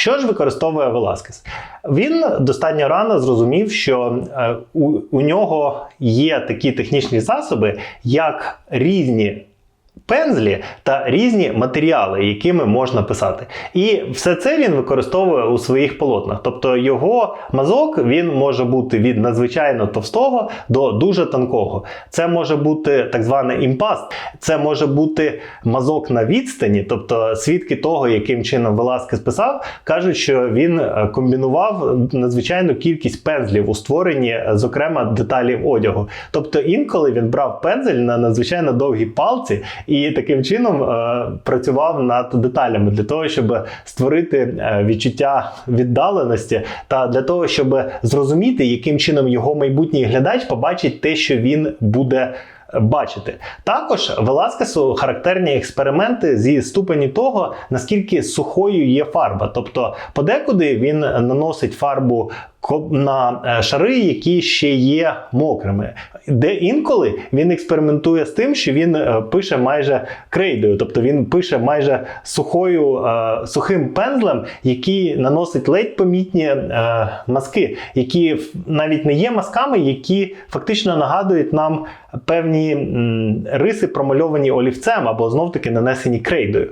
Що ж використовує Веласкес? Він достатньо рано зрозумів, що е, у, у нього є такі технічні засоби, як різні пензлі та різні матеріали, якими можна писати. І все це він використовує у своїх полотнах. Тобто його мазок він може бути від надзвичайно товстого до дуже тонкого. Це може бути так званий імпаст, це може бути мазок на відстані, тобто свідки того, яким чином Веласкес писав, кажуть, що він е, комбінував надзвичайну кількість пензлів у створенні, е, зокрема, деталів одягу. Тобто інколи він брав пензель на надзвичайно довгій палці і таким чином е, працював над деталями для того, щоб створити е, відчуття віддаленості, та для того, щоб зрозуміти, яким чином його майбутній глядач побачить те, що він буде. Бачити також Веласкесу характерні експерименти зі ступені того, наскільки сухою є фарба. Тобто, подекуди він наносить фарбу на е, шари, які ще є мокрими. Де інколи він експериментує з тим, що він е, пише майже крейдою, тобто він пише майже сухою, е, сухим пензлем, який наносить ледь помітні мазки, які навіть не є мазками, які фактично нагадують нам певні риси, промальовані олівцем або знов таки нанесені крейдою.